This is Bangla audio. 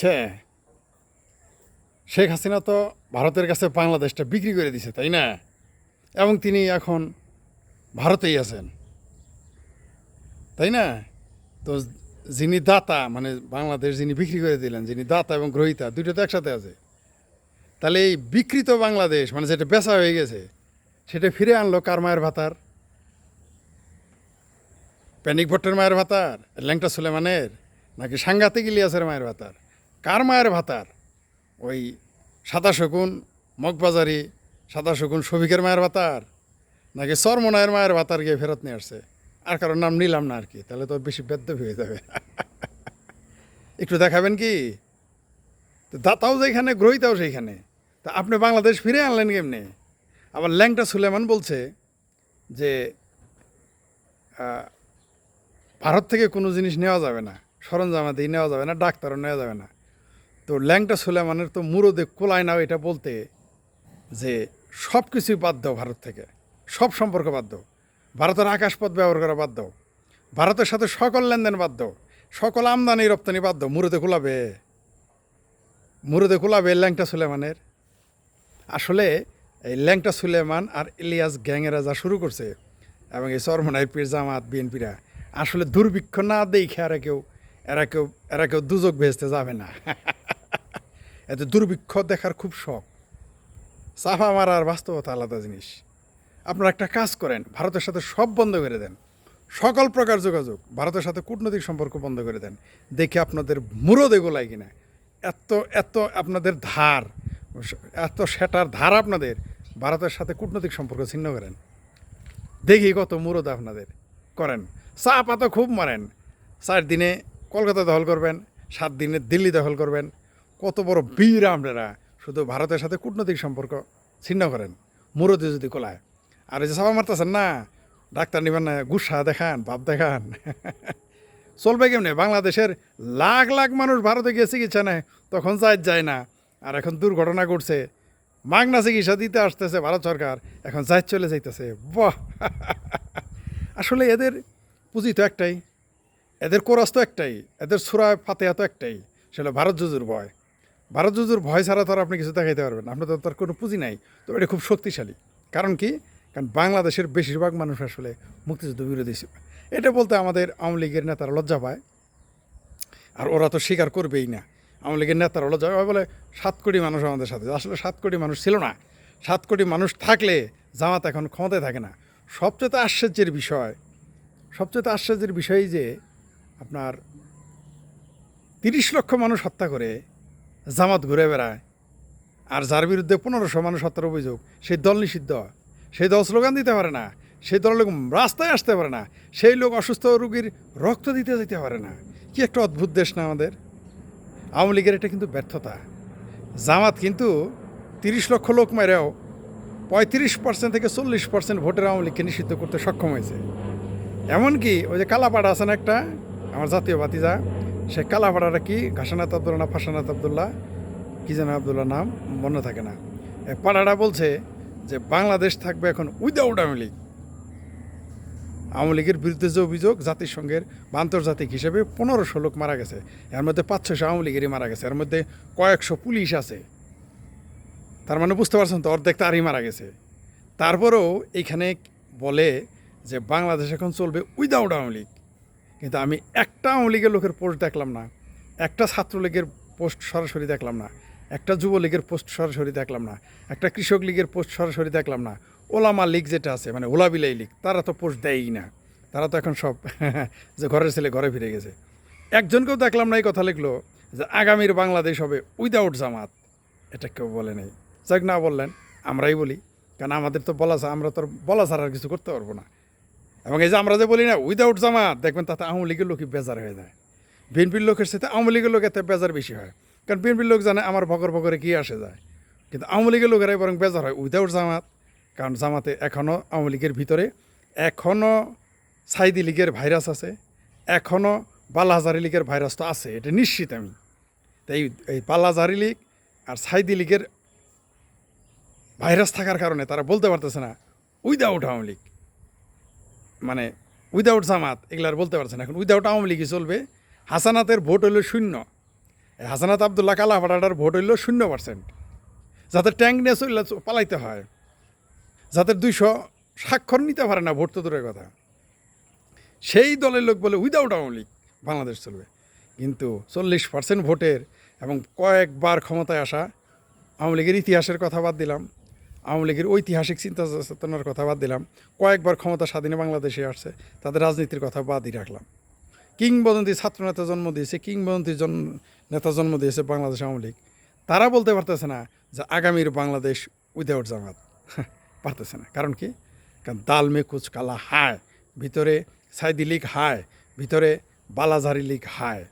ছে, শেখ হাসিনা তো ভারতের কাছে বাংলাদেশটা বিক্রি করে দিছে, তাই না? এবং তিনি এখন ভারতেই আছেন, তাই না? তো যিনি দাতা মানে বাংলাদেশ যিনি বিক্রি করে দিলেন, যিনি দাতা এবং গ্রহিতা দুটো তো একসাথে আছে। তাহলে এই বিকৃত বাংলাদেশ মানে যেটা বেচা হয়ে গেছে, সেটা ফিরে আনলো কার মায়ের ভাতার? প্যানিক ভট্টের মায়ের ভাতার, ল্যাংটা সুলেমানের, নাকি সাংঘাতিক ইলিয়াসের মায়ের ভাতার? কার মায়ের ভাতার? ওই সাদা শকুন মগবাজারি, সাদা শকুন শফিকের মায়ের ভাতার? নাকি সরমনায়ের মায়ের ভাতার গিয়ে ফেরত নিয়ে আসছে? আর কারোর নাম নিলাম না আর কি, তাহলে তো বেশি বেদ্য হয়ে যাবে। একটু দেখাবেন কি? তো দাতাও যেখানে, গ্রহিতাও সেইখানে। তা আপনি বাংলাদেশ ফিরে আনলেন কেমনে? আবার ল্যাংটা সুলেমান বলছে যে ভারত থেকে কোনো জিনিস নেওয়া যাবে না সরঞ্জামাদি নেওয়া যাবে না, ডাক্তারও নেওয়া যাবে না। তো ল্যাংটা সুলেমানের তো মুরদে কোলায় নাও এটা বলতে যে সব কিছুই দাও ভারত থেকে। সব সম্পর্ক দাও। ভারতের আকাশপথ ব্যবহার করা দাও। ভারতের সাথে সকল লেনদেন দাও। সকল আমদানি রপ্তানি দাও। মুরদে কোলাবে। মুরদে কোলাবে ল্যাংটা সুলেমানের। আসলে এই ল্যাংটা সুলেমান আর ইলিয়াস গ্যাংয়েরা যা শুরু করছে এবং এই সরমনাই পীর জামাত, বিএনপিরা, আসলে দুর্ভিক্ষ না দেখে এরা কেউ এরা কেউ এরা কেউ দুযোগ ভেজতে যাবে না। এতে দুর্ভিক্ষ দেখার খুব শখ। চাফা মারার বাস্তবতা আলাদা জিনিস। আপনারা একটা কাজ করেন, ভারতের সাথে সব বন্ধ করে দেন। সকল প্রকার যোগাযোগ, ভারতের সাথে কূটনৈতিক সম্পর্ক বন্ধ করে দেন। দেখে আপনাদের মুরদে গোলায় কিনা। এত এত আপনাদের ধার, এত সেটার ধার আপনাদের, ভারতের সাথে কূটনৈতিক সম্পর্ক ছিন্ন করেন। দেখি কত মুরদ আপনাদের করেন। চা পাতা খুব মারেন। চার দিনে কলকাতা দখল করবেন, সাত দিনে দিল্লি দখল করবেন। কত বড় বীর আপনারা শুধু ভারতের সাথে কূটনৈতিক সম্পর্ক ছিন্ন করেন। মুরদে যদি কোলায়। আর এই যে সাবা মারতেছেন না, ডাক্তার নিবেন না, গুসা দেখান বাপ দেখান। চলবে কেমনে? বাংলাদেশের লাখ লাখ মানুষ ভারতে গিয়ে চিকিৎসা নেয়, তখন যায় যায় না। আর এখন দুর্ঘটনা ঘটছে, মাগনা চিকিৎসা দিতে আসতেছে ভারত সরকার, এখন যাই চলে যাইতেছে। বাহ! আসলে এদের পুঁজি তো একটাই, এদের কোরাস তো একটাই, এদের সুরা ফাতেহা তো একটাই, সেটা ভারত জুজুর ভয়। ভারত ভয় ছাড়া তো আর আপনি কিছু দেখাইতে পারবেন আপনার তো তার কোনো পুঁজি নাই। তো এটা খুব শক্তিশালী। কারণ কি? কারণ বাংলাদেশের বেশিরভাগ মানুষ আসলে মুক্তিযুদ্ধ বিরোধী ছিল। এটা বলতে আমাদের আওয়ামী লীগের নেতারা লজ্জা পায়। আর ওরা তো স্বীকার করবেই না। আওয়ামী লীগের নেতারা লজ্জা পায়। বলে, সাত কোটি মানুষ আমাদের সাথে। আসলে সাত কোটি মানুষ ছিল না। সাত কোটি মানুষ থাকলে জামাত এখন ক্ষমতায় থাকে না। সবচেয়ে আশ্চর্যের বিষয়, সবচেয়ে আশ্চর্যের বিষয় যে, আপনার তিরিশ লক্ষ মানুষ হত্যা করে জামাত ঘুরে বেড়ায়। আর যার বিরুদ্ধে পনেরোশো মানুষ হত্যার অভিযোগ, সেই দল নিষিদ্ধ। সেই দল স্লোগান দিতে পারে না, সেই দলের লোক রাস্তায় আসতে পারে না, সেই লোক অসুস্থ রোগীর রক্ত দিতে যেতে পারে না। কি একটা অদ্ভুত দেশ না আমাদের? আওয়ামী লীগের এটা কিন্তু ব্যর্থতা। জামাত কিন্তু তিরিশ লক্ষ লোক মেরেও পঁয়ত্রিশ পার্সেন্ট থেকে চল্লিশ পার্সেন্ট ভোটের আওয়ামী লীগকে নিষিদ্ধ করতে সক্ষম হয়েছে। এমনকি ওই যে কালাপাড়া আছে না একটা, আমার জাতীয় বাতিজা সে কালাপাড়াটা কি? ঘাসানাথ আবদুল্লা না ফাঁসানাথ আবদুল্লাহ? কি যেন আবদুল্লাহ নাম? মনে থাকে না। এই পাড়াটা বলছে যে, বাংলাদেশ থাকবে এখন উইদাউট আওয়ামী লীগ। আওয়ামী লীগের বিরুদ্ধে যে অভিযোগ, জাতিসংঘের আন্তর্জাতিক হিসেবে পনেরোশো লোক মারা গেছে। এর মধ্যে পাঁচশোশো আওয়ামী লীগেরই মারা গেছে। এর মধ্যে কয়েকশো পুলিশ আছে। তার মানে বুঝতে পারছেন তো, অর্ধেক তারই মারা গেছে। তারপরেও এইখানে বলে যে, বাংলাদেশ এখন চলবে উইদাউট আওয়ামী লীগ। কিন্তু আমি একটা আওয়ামী লীগের লোকের পোস্ট দেখলাম না। একটা ছাত্রলীগের পোস্ট সরাসরি দেখলাম না। একটা যুবলীগের পোস্ট সরাসরি দেখলাম না। একটা কৃষক লীগের পোস্ট সরাসরি দেখলাম না। ওলামা লীগ যেটা আছে মানে ওলাবিলাই লীগ, তারা তো পোস্ট দেয়ই না। তারা তো এখন সব যে ঘরের ছেলে ঘরে ফিরে গেছে। একজনকেও দেখলাম না এই কথা লিখলো যে আগামীর বাংলাদেশ হবে উইদাউট জামাত। এটা কেউ বলে নেই। যাক না বললেন, আমরাই বলি। কারণ আমাদের তো বলা আমরা তো বলা ছাড়া আর কিছু করতে পারব না। এবং এই যে আমরা যে বলি না উইদাউট জামাত, দেখবেন তাতে আওয়ামী লীগের লোকই বেজার হয়ে যায়। বিএনপির লোকের সাথে আওয়ামী লীগের লোক এতে বেজার বেশি হয়। কারণ বিএনপির লোক জানে আমার ভগর ভগরে কি আসে যায়। কিন্তু আওয়ামী লীগের লোকেরাই বরং বেজার হয় উইদাউট জামাত। কারণ জামাতে এখনও আওয়ামী লীগের ভিতরে এখনও সাইদি লীগের ভাইরাস আছে এখনও বালাহাজারি লীগের ভাইরাস তো আছে, এটা নিশ্চিত আমি। তাই এই বালাহাজারি লীগ আর সাইদি লীগের ভাইরাস থাকার কারণে তারা বলতে পারতেছে না উইদাউট আওয়ামী লীগ। মানে উইদাউট জামাত, এগুলো আর বলতে পারছেন এখন উইদাউট আওয়ামী লীগই চলবে। হাসানাতের ভোট হলো শূন্য। হাসানাত আবদুল্লাহ কালাপাড়াটার ভোট হইল শূন্য পার্সেন্ট যাতে ট্যাঙ্ক নিয়ে চললে পালাইতে হয়, যাদের দুইশো স্বাক্ষর নিতে পারে না ভোট তো দূরের কথা। সেই দলের লোক বলে উইদাউট আওয়ামী লীগ বাংলাদেশ চলবে। কিন্তু চল্লিশ পার্সেন্ট ভোটের এবং কয়েকবার ক্ষমতায় আসা আওয়ামী লীগের ইতিহাসের কথা বাদ দিলাম। আওয়ামী লীগের ঐতিহাসিক চিন্তা চেতনার কথা বাদ দিলাম। কয়েকবার ক্ষমতা স্বাধীনে বাংলাদেশে আসছে, তাদের রাজনীতির কথা বাদই রাখলাম। কিংবদন্তি ছাত্রনেতা জন্ম দিয়েছে, কিংবদন্তি জন নেতা জন্ম দিয়েছে বাংলাদেশ আওয়ামী লীগ। তারা বলতে পারতেছে না যে আগামীর বাংলাদেশ উইদাউট জামাত। পারতেছে না। কারণ কি? কারণ দাল মে কুচ কালা হায়, ভিতরে সাইদি লীগ হায়, ভিতরে বালাজারি লীগ হায়।